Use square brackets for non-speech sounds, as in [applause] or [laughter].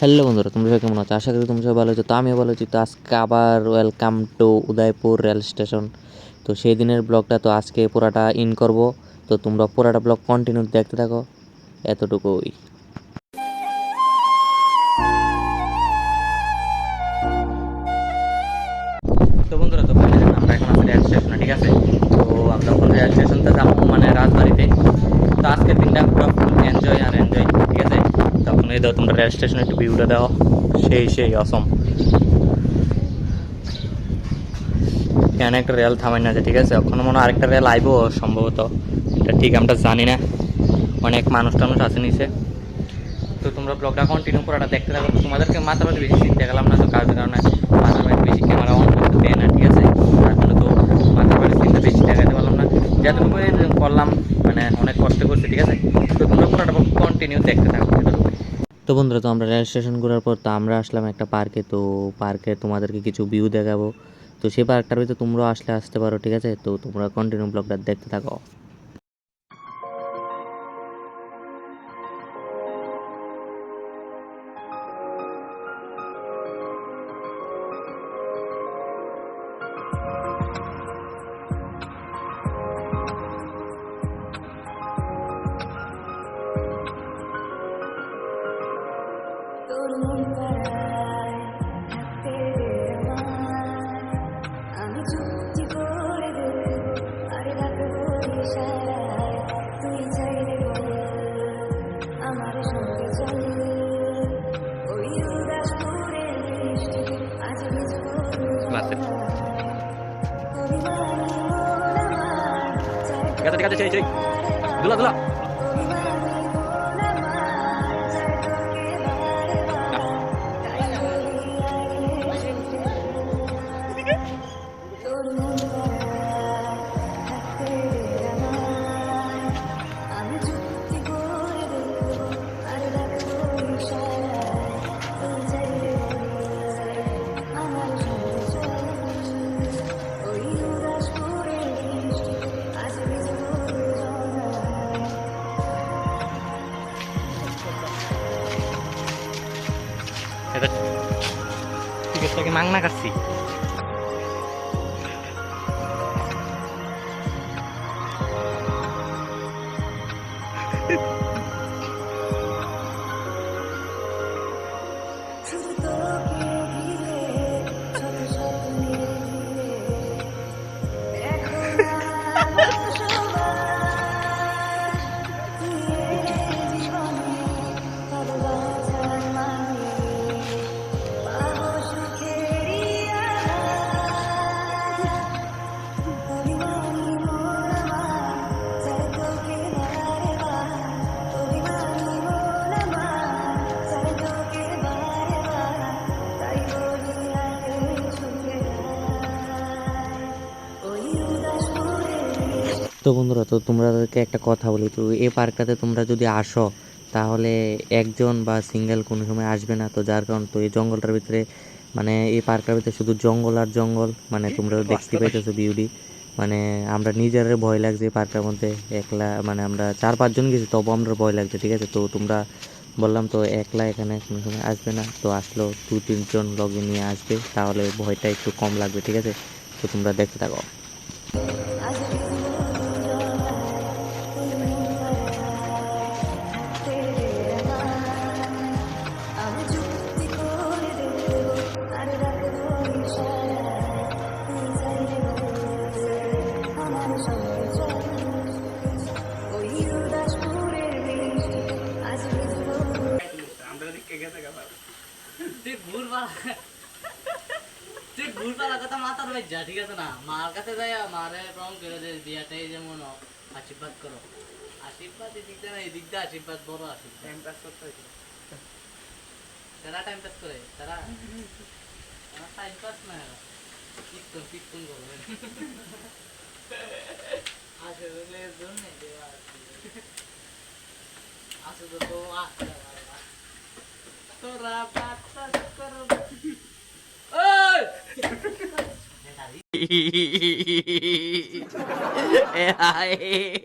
Hello বন্ধুরা, তোমরা সবাই কেমন আছো? আশা করি তোমরা সবাই ভালো আছো, তো আমিও ভালো আছি। তো আজকে আবার welcome to Udaipur rail station. তো সেই দিনের ব্লগটা তো আজকে পুরাটা ইন করব। তো তোমরা পুরাটা ব্লগ কন্টিনিউ দেখতে থাকো। এতটুকুই। এই দাও তোমরা রেল স্টেশনে একটু ভিউটা দাও সেই সেই অসম এখানে একটা রেল থামাই না ঠিক আছে? ওখানে মনে আরেকটা রেল আইবো সম্ভবত এটা ঠিক আমরা জানি না অনেক মানুষ টানুষ আছে নিচে। তো তোমরা ব্লগটা কন্টিনিউ পুরোটা দেখতে থাকো। তোমাদেরকে মাথা বাড়ি বেশি চিনতে গেলাম না তো কাজের কারণে মাথার বাড়ি বেশি ক্যামেরা অন করতে দেয় না, ঠিক আছে? তার জন্য তো মাথার বাড়ি চিনতে বেশি দেখাতে পারলাম না। যতটুকু করলাম মানে অনেক কষ্ট করছি, ঠিক আছে? তো তোমরা পুরোটা কন্টিনিউ দেখতে থাকো। তো বন্ধুরা, তো আমরা রেল স্টেশন ঘোরার পর তো আমরা আসলাম একটা পার্কে তো পার্কে তোমাদেরকে কিছু ভিউ দেখাবো। তো সেই পার্কটার ভিতরে তোমরাও আসলে আসতে পারো, ঠিক আছে? তো তোমরা কন্টিনিউ ব্লগটা দেখতে থাকো। ঠিক আছে ঠিক আছে সেই দুলা দুলা এটা টিকিটটাকে মাংনা কাটছি শুধু তো বন্ধুরা তো তোমাদেরকে একটা কথা বলি তো এই পার্কটাতে তোমরা যদি আসো তাহলে একজন বা সিঙ্গেল কোনো সময় আসবে না। তো যার কারণ তো এই জঙ্গলটার ভিতরে মানে এই পার্কটার ভিতরে শুধু জঙ্গল আর জঙ্গল মানে তোমরা দেখতে পাইতেছো বিউটি মানে আমরা নিজের ভয় লাগছে এই পার্কটার মধ্যে একলা মানে আমরা চার পাঁচজন গেছি তবু আমরা ভয় লাগছে ঠিক আছে? তো তোমরা বললাম তো একলা এখানে কোনো সময় আসবে না তো আসলেও দু তিনজন লগে নিয়ে আসবে তাহলে ভয়টা একটু কম লাগবে ঠিক আছে? তো তোমরা দেখতে থাকো। তুই ঘুরবা তুই ঘুরবার কথা মাথার ভাই যা ঠিক আছে না? মার কাছে যাই মারে প্রম করে যে বিয়াটাই যেমন আশীর্বাদ করো। আশীর্বাদ এদিক দিয়ে না এদিক দিয়ে আশীর্বাদ বড় আশীর্বাদ। টাইম পাস করতে তারা টাইম পাস করে তারা তারা টাইম পাস না কীর্তন কীর্তন করবে। আসলে জন্য আসলে তো আসলে তোরা বাচ্চা করো। ওই [laughs] [laughs]